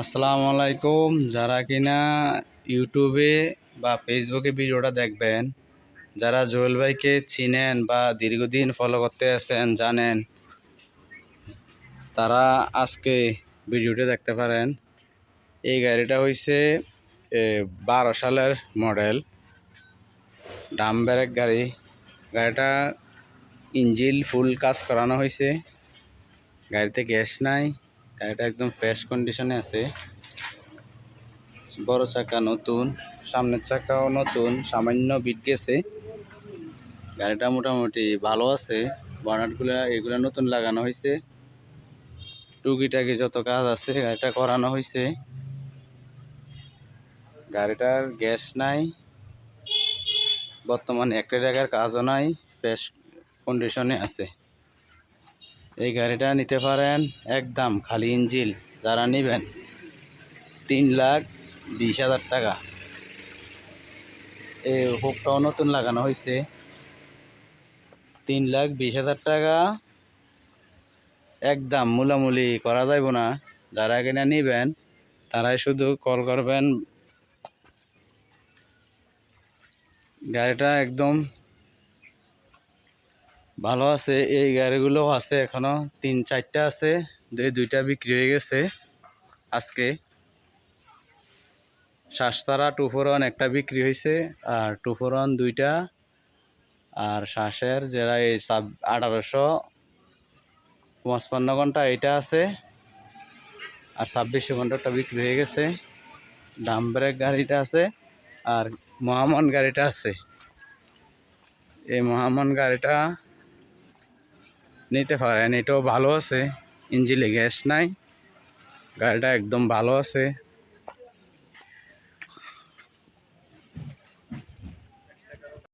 আসসালামু আলাইকুম। যারা কিনা ইউটিউবে বা ফেসবুকে ভিডিওটা দেখবেন, যারা জুয়েল ভাইকে চিনেন বা দীর্ঘদিন ফলো করতে আছেন, জানেন, তারা আজকে ভিডিওটা দেখতে পারেন। এই গাড়িটা হয়েছে বারো সালের মডেল ডাম ব্রেক গাড়ি। গাড়িটা ইঞ্জিল ফুল কাজ করানো হয়েছে গাড়িতে গ্যাস নাই। গাড়িটা একদম ফ্রেশ কন্ডিশনে আছে। বড় চাকা নতুন, সামনের চাকাও নতুন, সামান্য বিট গেছে। গাড়িটা মোটামুটি ভালো আছে বার্নাটগুলো এগুলো নতুন লাগানো হয়েছে টুকিটাকি যত কাজ আছে, গাড়িটা করানো হয়েছে গাড়িটার গ্যাস নাই। বর্তমানে একটা জায়গার কাজও নাই ফ্রেশ কন্ডিশনে আছে। এই গাড়িটা নিতে পারেন একদম খালি ইঞ্জিল যারা নেবেন তিন লাখ বিশ হাজার টাকা। এই হুকটাও নতুন লাগানো হয়েছে। তিন লাখ বিশ হাজার টাকা। একদম মূলামূলি করা যাইব না। যারা কিনা নেবেন, তারাই শুধু কল করবেন। গাড়িটা একদম ভালো আছে, এই গাড়িগুলো আছে এখনও, তিন চারটা আছে, দুই, দুইটা বিক্রি হয়ে গেছে আজকে। শ্বাসতারা টুফোরন একটা বিক্রি হয়েছে, আর টুফোরন দুইটা, আর শ্বাসের যারা এই সাব, আঠারোশো পঁচপান্ন ঘণ্টা এটা আছে, আর ছাব্বিশশো ঘন্টাটা বিক্রি হয়ে গেছে। ডাম ব্রেক গাড়িটা আছে, আর মহামন গাড়িটা আছে। এই মহামন গাড়িটা নিতে পারেন এটাও ভালো আছে। ইঞ্জিলে গ্যাস নাই গাড়িটা একদম ভালো আছে।